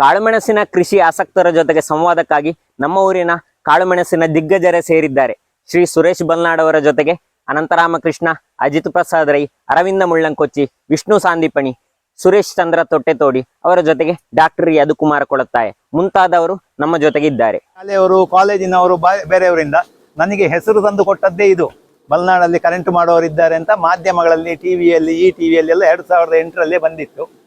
ಕಾಳುಮೆಣಸಿನ ಕೃಷಿ ಆಸಕ್ತರ ಜೊತೆಗೆ ಸಂವಾದಕ್ಕಾಗಿ ನಮ್ಮ ಊರಿನ ಕಾಳುಮೆಣಸಿನ ದಿಗ್ಗಜರೇ ಸೇರಿದ್ದಾರೆ. ಶ್ರೀ ಸುರೇಶ್ ಬಲ್ನಾಡ್ ಅವರ ಜೊತೆಗೆ ಅನಂತರಾಮಕೃಷ್ಣ, ಅಜಿತ್ ಪ್ರಸಾದ್ ರೈ, ಅರವಿಂದ ಮುಳ್ಳಂಕೊಚ್ಚಿ, ವಿಷ್ಣು ಸಾಂದಿಪಣಿ, ಸುರೇಶ್ ಚಂದ್ರ ತೊಟ್ಟೆತೋಡಿ ಅವರ ಜೊತೆಗೆ ಡಾಕ್ಟರ್ ಯದುಕುಮಾರ್ ಕೊಳತ್ತಾಯ ಮುಂತಾದವರು ನಮ್ಮ ಜೊತೆಗಿದ್ದಾರೆ. ಶಾಲೆಯವರು, ಕಾಲೇಜಿನವರು ಬೇರೆಯವರಿಂದ ನನಗೆ ಹೆಸರು ತಂದು ಕೊಟ್ಟದ್ದೇ ಇದು. ಬಲ್ನಾಡಲ್ಲಿ ಕರೆಂಟ್ ಮಾಡೋರಿದ್ದಾರೆ ಅಂತ ಮಾಧ್ಯಮಗಳಲ್ಲಿ, ಟಿವಿಯಲ್ಲಿ, ಈ ಟಿವಿಯಲ್ಲಿ ಎಲ್ಲ ಎರಡು ಸಾವಿರದ ಎಂಟರಲ್ಲೇ ಬಂದಿತ್ತು.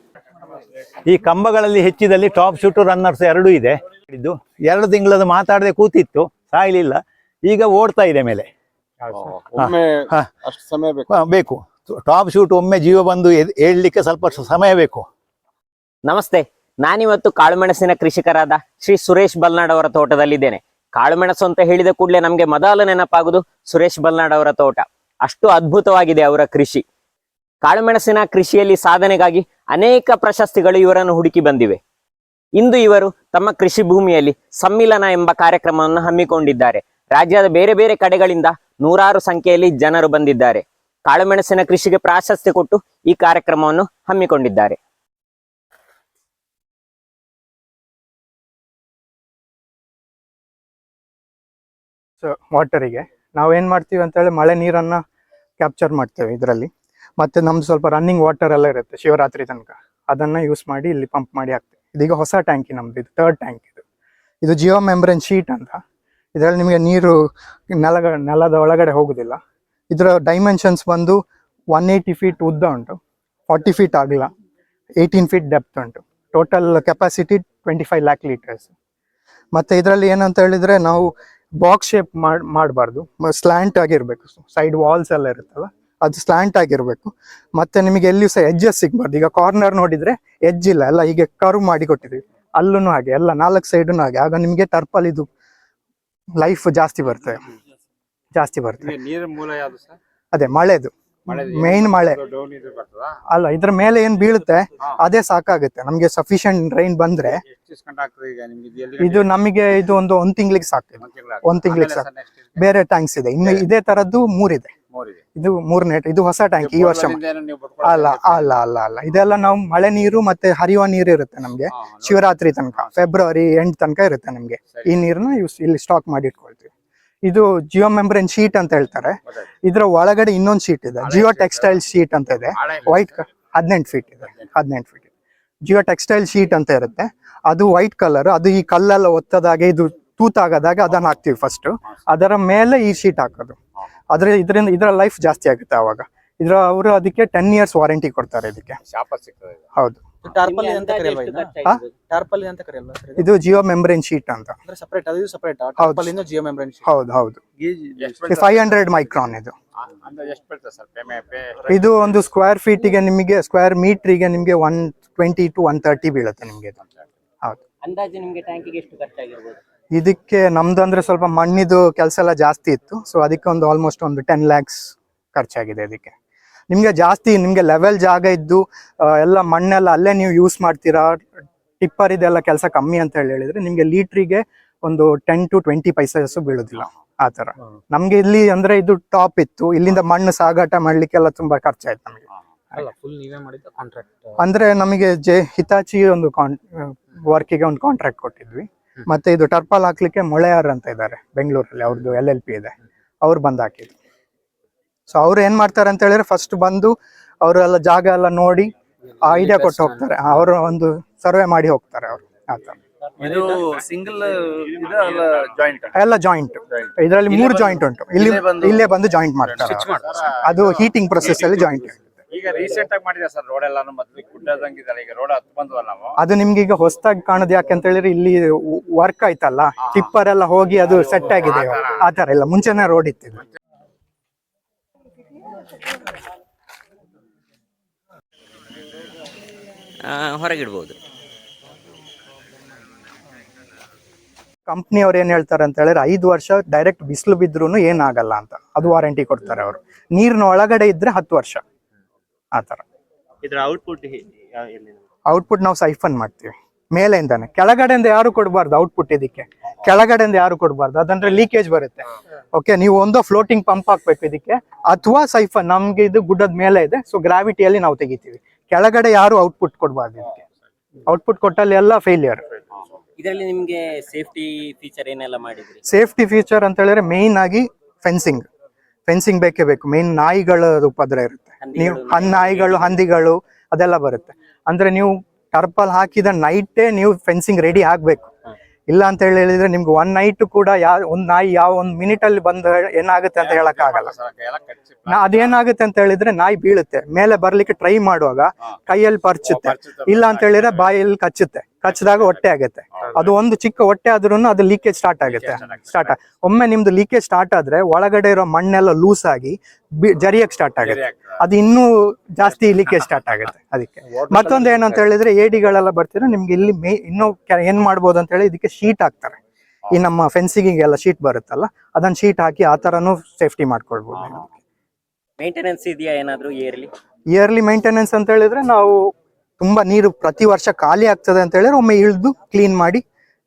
ಈ ಕಂಬಗಳಲ್ಲಿ ಹೆಚ್ಚಿದಲ್ಲಿ ಟಾಪ್ ಶೂಟ್ ರನ್ನರ್ಸ್ ಎರಡೂ ಇದೆ. ಎರಡು ತಿಂಗಳದ್ದು ಮಾತಾಡದೆ ಕೂತಿತ್ತು ಸಾಯ್ಲಿಲ್ಲ. ಈಗ ಓಡ್ತಾ ಇದೆ ಮೇಲೆ. ಒಮ್ಮೆ ಹಾ. ಅಷ್ಟು ಸಮಯ ಬೇಕು. ಬೇಕು. ಟಾಪ್ ಶೂಟ್ ಒಮ್ಮೆ ಜೀವ ಬಂದು ಹೇಳಲಿಕ್ಕೆ ಸ್ವಲ್ಪ ಸಮಯ ಬೇಕು. ನಮಸ್ತೆ. ನಾನಿವತ್ತು ಕಾಳುಮೆಣಸಿನ ಕೃಷಿಕರಾದ ಶ್ರೀ ಸುರೇಶ್ ಬಲ್ನಾಡ್ ಅವರ ತೋಟದಲ್ಲಿದ್ದೇನೆ. ಕಾಳುಮೆಣಸು ಅಂತ ಹೇಳಿದ ಕೂಡಲೇ ನಮಗೆ ಮೊದಲು ನೆನಪಾಗುದು ಸುರೇಶ್ ಬಲ್ನಾಡ್ ಅವರ ತೋಟ. ಅಷ್ಟು ಅದ್ಭುತವಾಗಿದೆ ಅವರ ಕೃಷಿ. ಕಾಳುಮೆಣಸಿನ ಕೃಷಿಯಲ್ಲಿ ಸಾಧನೆಗಾಗಿ ಅನೇಕ ಪ್ರಶಸ್ತಿಗಳು ಇವರನ್ನು ಹುಡುಕಿ ಬಂದಿವೆ. ಇಂದು ಇವರು ತಮ್ಮ ಕೃಷಿ ಭೂಮಿಯಲ್ಲಿ ಸಮ್ಮಿಲನ ಎಂಬ ಕಾರ್ಯಕ್ರಮವನ್ನು ಹಮ್ಮಿಕೊಂಡಿದ್ದಾರೆ. ರಾಜ್ಯದ ಬೇರೆ ಬೇರೆ ಕಡೆಗಳಿಂದ ನೂರಾರು ಸಂಖ್ಯೆಯಲ್ಲಿ ಜನರು ಬಂದಿದ್ದಾರೆ. ಕಾಳುಮೆಣಸಿನ ಕೃಷಿಗೆ ಪ್ರಾಶಸ್ತ್ಯ ಕೊಟ್ಟು ಈ ಕಾರ್ಯಕ್ರಮವನ್ನು ಹಮ್ಮಿಕೊಂಡಿದ್ದಾರೆ. ವಾಟರಿಗೆ ಏನ್ ಮಾಡ್ತೀವಿ ಅಂತ ಹೇಳಿ ಮಳೆ ನೀರನ್ನು ಕ್ಯಾಪ್ಚರ್ ಮಾಡ್ತೇವೆ ಇದರಲ್ಲಿ. ಮತ್ತು ನಮ್ದು ಸ್ವಲ್ಪ ರನ್ನಿಂಗ್ ವಾಟರ್ ಎಲ್ಲ ಇರುತ್ತೆ ಶಿವರಾತ್ರಿ ತನಕ. ಅದನ್ನು ಯೂಸ್ ಮಾಡಿ ಇಲ್ಲಿ ಪಂಪ್ ಮಾಡಿ ಹಾಕ್ತೀವಿ. ಇದೀಗ ಹೊಸ ಟ್ಯಾಂಕಿ ನಮ್ದು, ಇದು ಥರ್ಡ್ ಟ್ಯಾಂಕ್ ಇದು. ಇದು ಜಿಯೋ ಮೆಂಬ್ರೇನ್ ಶೀಟ್ ಅಂತ. ಇದರಲ್ಲಿ ನಿಮಗೆ ನೀರು ನೆಲಗ, ನೆಲದ ಒಳಗಡೆ ಹೋಗುದಿಲ್ಲ. ಇದರ ಡೈಮೆನ್ಷನ್ಸ್ ಬಂದು ಒನ್ ಏಯ್ಟಿ ಫೀಟ್ ಉದ್ದ ಉಂಟು. ಫಾರ್ಟಿ ಫೀಟ್ ಆಗಲ್ಲ ಏಯ್ಟೀನ್ ಫೀಟ್ ಡೆಪ್ತ್ ಉಂಟು. Total capacity twenty five lakh litres ಮತ್ತು ಇದರಲ್ಲಿ ಏನಂತ ಹೇಳಿದರೆ ನಾವು ಬಾಕ್ಸ್ ಶೇಪ್ ಮಾಡ್, ಮಾಡಬಾರ್ದು. ಸ್ಲ್ಯಾಂಟ್ ಆಗಿರಬೇಕು. ಸೈಡ್ ವಾಲ್ಸ್ ಎಲ್ಲ ಇರುತ್ತಲ್ಲ. ಅದು ಸ್ಲಾಂಟ್ ಆಗಿರಬೇಕು. ಮತ್ತೆ ನಿಮಗೆ ಎಲ್ಲಿಯೂ ಸಹ ಎಜ್ಜಸ್ ಸಿಗ್ಬಾರ್ದು. ಈಗ ಕಾರ್ನರ್ ನೋಡಿದ್ರೆ ಎಜ್ ಇಲ್ಲ. ಎಲ್ಲ ಹೀಗೆ ಕರ್ವ್ ಮಾಡಿ ಕೊಟ್ಟಿದ್ವಿ ಅಲ್ಲೂ ಹಾಗೆ ಎಲ್ಲ ನಾಲ್ಕು ಸೈಡೂ ಹಾಗೆ. ಆಗ ನಿಮಗೆ ಟರ್ಪಲ್ ಇದು ಲೈಫ್ ಜಾಸ್ತಿ ಬರ್ತದೆ. ಜಾಸ್ತಿ ಬರ್ತದೆ. ಅದೇ ಮಳೆದು. ಮೇನ್ ಮಳೆ. ಅಲ್ಲ ಇದ್ರ ಮೇಲೆ ಏನ್ ಬೀಳುತ್ತೆ ಅದೇ ಸಾಕಾಗುತ್ತೆ. ನಮ್ಗೆ ಸಫಿಶಿಯಂಟ್ ರೈನ್ ಬಂದ್ರೆ ಇದು ನಮಗೆ ಇದು ಒಂದು ಒಂದ್ ತಿಂಗ್ಳಿಗೆ ಸಾಕು. ಒಂದ್ ತಿಂಗ್ಳು ತಿಂಗ್ಳಿಗೆ ಸಾಕು. ಬೇರೆ ಟ್ಯಾಂಕ್ಸ್ ಇದೆ. ಇನ್ನು ಇದೇ ತರದ್ದು ಮೂರಿದೆ. ಇದು ಮೂರನೇ ಇದು ಹೊಸ ಟ್ಯಾಂಕ್ ಈ ವರ್ಷ ಅಲ್ಲ ಅಲ್ಲ ಅಲ್ಲ ಅಲ್ಲ. ಇದೆಲ್ಲ ನಾವು ಮಳೆ ನೀರು ಮತ್ತೆ ಹರಿಯುವ ನೀರು ಇರುತ್ತೆ ನಮ್ಗೆ. ಶಿವರಾತ್ರಿ ತನಕ ಫೆಬ್ರವರಿ ಎಂಡ್ ತನಕ ಇರುತ್ತೆ ನಮ್ಗೆ. ಈ ನೀರನ್ನ ಇಲ್ಲಿ ಸ್ಟಾಕ್ ಮಾಡಿ ಇಟ್ಕೊಳ್ತೀವಿ ಇದು ಜಿಯೋ ಮೆಂಬ್ರೇನ್ ಶೀಟ್ ಅಂತ ಹೇಳ್ತಾರೆ. ಇದ್ರ ಒಳಗಡೆ ಇನ್ನೊಂದು ಶೀಟ್ ಇದೆ. ಜಿಯೋ ಟೆಕ್ಸ್ಟೈಲ್ ಶೀಟ್ ಅಂತ ಇದೆ. ವೈಟ್ ಹದಿನೆಂಟು ಫೀಟ್ ಇದೆ. ಹದಿನೆಂಟು. ಫೀಟ್ ಜಿಯೋ ಟೆಕ್ಸ್ಟೈಲ್ ಶೀಟ್ ಅಂತ ಇರುತ್ತೆ. ಅದು ವೈಟ್ ಕಲರ್ ಅದು ಈ ಕಲ್ಲೆಲ್ಲ ಒತ್ತದಾಗೆ ಇದು ತೂತಾಗದಾಗ ಅದನ್ನ ಹಾಕ್ತಿವಿ ಫಸ್ಟ್ ಅದರ ಮೇಲೆ ಈ ಶೀಟ್ ಹಾಕೋದು. ಅದ್ರ ಇದರಿಂದ ಇದರ ಲೈಫ್ ಜಾಸ್ತಿ ಆಗುತ್ತೆ ಅವಾಗ. ಇದ್ರ ಅವರು ಅದಕ್ಕೆ ಟೆನ್ ಇಯರ್ಸ್ ವಾರಂಟಿ ಕೊಡ್ತಾರೆ ಇದಕ್ಕೆ. ಹೌದು. ಟಾರ್ಪಲ್ ಅಂತ? ಟಾರ್ಪಲ್ ಅಂತ ಕರೆಯಲ್ವಾ ಸರ್ ಇದು? ಜಿಯೋ ಮೆಂಬ್ರೇನ್ ಶೀಟ್ ಅಂತ. ಅಂದ್ರೆ ಸಪರೇಟ್ ಅದು ಸಪರೇಟ್ ಟಾರ್ಪಲ್ ಇಂದ ಜಿಯೋ ಮೆಂಬ್ರೇನ್ ಹೌದು ಹೌದು. ಎಷ್ಟು ಬೀಳ್ತದೆ? ಫೈವ್ ಹಂಡ್ರೆಡ್ ಮೈಕ್ರಾನ್ ಇದು. ಎಷ್ಟು ಬೀಳ್ತದೆ ಸರ್? Pay pay? ಇದು ಒಂದು ಸ್ಕ್ವೇರ್ ಫೀಟ್ಗೆ ನಿಮಗೆ ಸ್ಕ್ವೇರ್ ಮೀಟರ್ಗೆ ನಿಮಗೆ one twenty two one thirty ಬೀಳುತ್ತೆ ನಿಮಗೆ ಹೌದು. ಅಂದಾಜು ನಿಮಗೆ ಟ್ಯಾಂಕಿಗೆ ಎಷ್ಟು ಖರ್ಚಾಗಿರ್ಬೋದು? ಇದಕ್ಕೆ ನಮ್ದು ಅಂದ್ರೆ ಸ್ವಲ್ಪ ಮಣ್ಣಿದು ಕೆಲಸ ಎಲ್ಲ ಜಾಸ್ತಿ ಇತ್ತು. ಸೊ ಅದಕ್ಕೆ ಒಂದು ಆಲ್ಮೋಸ್ಟ್ ಒಂದು ಟೆನ್ ಲ್ಯಾಕ್ಸ್ ಖರ್ಚಾಗಿದೆ ಅದಕ್ಕೆ ನಿಮ್ಗೆ ಜಾಸ್ತಿ ನಿಮ್ಗೆ ಲೆವೆಲ್ ಜಾಗ ಇದ್ದು ಎಲ್ಲ ಮಣ್ಣೆಲ್ಲ ಅಲ್ಲೇ ನೀವು ಯೂಸ್ ಮಾಡ್ತೀರಾ? ಟಿಪ್ಪರ್ ಇದೆಲ್ಲ ಕೆಲಸ ಕಮ್ಮಿ ಅಂತ ಹೇಳಿ ಹೇಳಿದ್ರೆ ನಿಮ್ಗೆ ಲೀಟ್ರಿಗೆ ಒಂದು ಟೆನ್ ಟು ಟ್ವೆಂಟಿ ಪೈಸಸ್ ಬೀಳುದಿಲ್ಲ ಆ ತರ ನಮ್ಗೆ ಇಲ್ಲಿ ಅಂದ್ರೆ ಇದು ಟಾಪ್ ಇತ್ತು. ಇಲ್ಲಿಂದ ಮಣ್ಣು ಸಾಗಾಟ ಮಾಡ್ಲಿಕ್ಕೆಲ್ಲ ತುಂಬಾ ಖರ್ಚಾಯ್ತು ನಮಗೆ. ಅಂದ್ರೆ ನಮಗೆ ಜೆ ಹಿತಾಚಿ ಒಂದು ವರ್ಕಿಗೆ ಒಂದು ಕಾಂಟ್ರಾಕ್ಟ್ ಕೊಟ್ಟಿದ್ವಿ. ಮತ್ತೆ ಇದು ಟರ್ಪಾಲ್ ಹಾಕ್ಲಿಕ್ಕೆ ಮೊಳೆಯಾರ್ ಅಂತ ಇದ್ದಾರೆ ಬೆಂಗಳೂರಲ್ಲಿ ಅವ್ರದ್ದು ಎಲ್ ಎಲ್ ಪಿ ಇದೆ. ಅವ್ರು ಬಂದು ಹಾಕಿದ್ರು. ಸೊ ಅವ್ರು ಏನ್ ಮಾಡ್ತಾರೆ ಅಂತ ಹೇಳಿದ್ರೆ ಫಸ್ಟ್ ಬಂದು ಅವರೆಲ್ಲ ಜಾಗ ಎಲ್ಲ ನೋಡಿ ಐಡಿಯಾ ಕೊಟ್ಟು ಹೋಗ್ತಾರೆ. ಅವರು ಒಂದು ಸರ್ವೆ ಮಾಡಿ ಹೋಗ್ತಾರೆ ಅವರು ಆತರ ಇದು ಸಿಂಗಲ್ ಜಾಯಿಂಟ್ ಎಲ್ಲ ಜಾಯಿಂಟ್ ಇದರಲ್ಲಿ ಮೂರು ಜಾಯಿಂಟ್ ಉಂಟು. ಇಲ್ಲಿ ಇಲ್ಲೇ ಬಂದು ಜಾಯಿಂಟ್ ಮಾಡ್ತಾರೆ ಅದು ಹೀಟಿಂಗ್ ಪ್ರೊಸೆಸ್ ಅಲ್ಲಿ ಜಾಯಿಂಟ್ ಈಗ ರೀಸೆಂಟ್ ಆಗಿ ಮಾಡಿದೆ ಸರ್ ರೋಡ್ ಎಲ್ಲಾನು ಮೊದ್ಲು ಈಗ ರೋಡ್ ಹತ್ತು ಬಂದ್ವಲ್ಲ ನಾವು. ಅದು ನಿಮ್ಗೆ ಈಗ ಹೊಸದಾಗಿ ಕಾಣೋದು ಯಾಕೆ ಅಂತ ಹೇಳಿದ್ರೆ ಇಲ್ಲಿ ವರ್ಕ್ ಆಯ್ತಲ್ಲ? ಟಿಪ್ಪರ್ ಎಲ್ಲ ಹೋಗಿ ಅದು ಸೆಟ್ ಆಗಿದೆ. ಆತರ ಆ ತರ ಇಲ್ಲ ಮುಂಚೆನೆ ರೋಡ್ ಇತ್ತು. ಹೊರಗಿಡ್ಬೋದು. ಕಂಪ್ನಿ ಅವ್ರು ಏನ್ ಹೇಳ್ತಾರೆ ಅಂತ ಹೇಳಿದ್ರೆ ಐದು ವರ್ಷ ಡೈರೆಕ್ಟ್ ಬಿಸಿಲು ಬಿದ್ರು ಏನಾಗಲ್ಲ ಅಂತ. ಅದು ವಾರಂಟಿ ಕೊಡ್ತಾರೆ ಅವರು. ನೀರಿನ ಒಳಗಡೆ ಇದ್ರೆ ಹತ್ತು ವರ್ಷ. ಆ ತರ ಇದ್ರ ಔಟ್ಪುಟ್ ಔಟ್ಪುಟ್ ನಾವು ಸೈಫನ್ ಮಾಡ್ತೀವಿ. ಮೇಲೆಯಿಂದಾನೆ ಕೆಳಗಡೆಯಿಂದ ಯಾರು ಕೊಡಬಾರ್ದು ಔಟ್ಪುಟ್ ಇದಕ್ಕೆ. ಕೆಳಗಡೆಯಿಂದ ಯಾರು ಕೊಡಬಾರ್ದು? ಅದಂದ್ರೆ ಲೀಕೇಜ್ ಬರುತ್ತೆ. ಓಕೆ ನೀವು ಒಂದೋ ಫ್ಲೋಟಿಂಗ್ ಪಂಪ್ ಹಾಕ್ಬೇಕು ಇದಕ್ಕೆ. ಅಥವಾ ಸೈಫನ್ ನಮ್ಗೆ ಇದು ಗುಡ್ಡದ ಮೇಲೆ ಇದೆ. ಸೊ ಗ್ರಾವಿಟಿಯಲ್ಲಿ ನಾವು ತೆಗಿತೀವಿ. ಕೆಳಗಡೆ ಯಾರು ಔಟ್ಪುಟ್ ಕೊಡಬಾರ್ದು ಇದಕ್ಕೆ? ಔಟ್ಪುಟ್ ಕೊಟ್ಟಲ್ಲಿ ಎಲ್ಲ ಫೇಲಿಯರ್ ಇದರಲ್ಲಿ ನಿಮ್ಗೆ ಸೇಫ್ಟಿ ಫೀಚರ್ ಏನೆಲ್ಲ ಮಾಡಿದ್ರಿ? ಸೇಫ್ಟಿ ಫೀಚರ್ ಅಂತ ಹೇಳಿದ್ರೆ ಮೇನ್ ಆಗಿ ಫೆನ್ಸಿಂಗ್ ಫೆನ್ಸಿಂಗ್ ಬೇಕೇ ಬೇಕು. ಮೇನ್ ನಾಯಿಗಳ ಉಪದ್ರ ಇರುತ್ತೆ. ನೀವು ನಾಯಿಗಳು ಹಂದಿಗಳು. ಅದೆಲ್ಲ ಬರುತ್ತೆ. ಅಂದ್ರೆ ನೀವು ಟರ್ಪಲ್ ಹಾಕಿದ ನೈಟೇ ನೀವು ಫೆನ್ಸಿಂಗ್ ರೆಡಿ ಆಗ್ಬೇಕು. ಇಲ್ಲ ಅಂತ ಹೇಳಿ ಹೇಳಿದ್ರೆ ನಿಮ್ಗೆ ಒನ್ ನೈಟ್ ಕೂಡ ಯಾವ ಒಂದ್ ನಾಯಿ ಯಾವ ಒಂದ್ ಮಿನಿಟ್ ಅಲ್ಲಿ ಬಂದ ಏನಾಗುತ್ತೆ ಅಂತ ಹೇಳಕ್ ಆಗಲ್ಲ. ನಾ ಅದೇನಾಗುತ್ತೆ ಅಂತ ಹೇಳಿದ್ರೆ ನಾಯಿ ಬೀಳುತ್ತೆ. ಮೇಲೆ ಬರ್ಲಿಕ್ಕೆ ಟ್ರೈ ಮಾಡುವಾಗ ಕೈಯಲ್ಲಿ ಪರ್ಚುತ್ತೆ. ಇಲ್ಲ ಅಂತ ಹೇಳಿದ್ರೆ ಬಾಯಲ್ಲಿ ಕಚ್ಚುತ್ತೆ. ಕಚ್ಚಿದಾಗ ಹೊಟ್ಟೆ ಆಗುತ್ತೆ. ಅದು ಒಂದು ಚಿಕ್ಕ ಹೊಟ್ಟೆ ಆದ್ರೂ ಅದು ಲೀಕೇಜ್ ಸ್ಟಾರ್ಟ್ ಆಗುತ್ತೆ. ಸ್ಟಾರ್ಟ್ ಒಮ್ಮೆ ನಿಮ್ದು ಲೀಕೇಜ್ ಸ್ಟಾರ್ಟ್ ಆದ್ರೆ ಒಳಗಡೆ ಇರೋ ಮಣ್ಣೆಲ್ಲ ಲೂಸ್ ಆಗಿ ಜರಿಯಕ್ ಸ್ಟಾರ್ಟ್ ಆಗುತ್ತೆ. ಅದು ಇನ್ನೂ ಜಾಸ್ತಿ ಲೀಕೇಜ್ ಸ್ಟಾರ್ಟ್ ಆಗುತ್ತೆ. ಅದಕ್ಕೆ. ಮತ್ತೊಂದು ಏನಂತ ಅಂತ ಹೇಳಿದ್ರೆ ಏಡಿಗಳೆಲ್ಲ ಬರ್ತೀರ ನಿಮ್ಗೆ ಇಲ್ಲಿ ಮೇ ಇನ್ನೂ ಏನ್ ಮಾಡ್ಬೋದು ಅಂತ ಹೇಳಿ ಇದಕ್ಕೆ ಶೀಟ್ ಹಾಕ್ತಾರೆ. ಈ ನಮ್ಮ ಫೆನ್ಸಿಂಗಿಗೆಲ್ಲ ಶೀಟ್ ಬರುತ್ತಲ್ಲ ಅದನ್ನ ಶೀಟ್ ಹಾಕಿ ಆ ತರನು ಸೇಫ್ಟಿ ಮಾಡ್ಕೊಳ್ಬಹುದು ಮೇಂಟೆನೆನ್ಸ್ ಇದೆಯಾ ಏನಾದ್ರು ಇಯರ್ಲಿ ಇಯರ್ಲಿ ಮೇಂಟೆನೆನ್ಸ್ ಅಂತ ಹೇಳಿದ್ರೆ ನಾವು ತುಂಬಾ ನೀರು ಪ್ರತಿ ವರ್ಷ ಖಾಲಿ ಆಗ್ತದೆ ಅಂತ ಹೇಳಿದ್ರೆ ಒಮ್ಮೆ ಇಳಿದು ಕ್ಲೀನ್ ಮಾಡಿ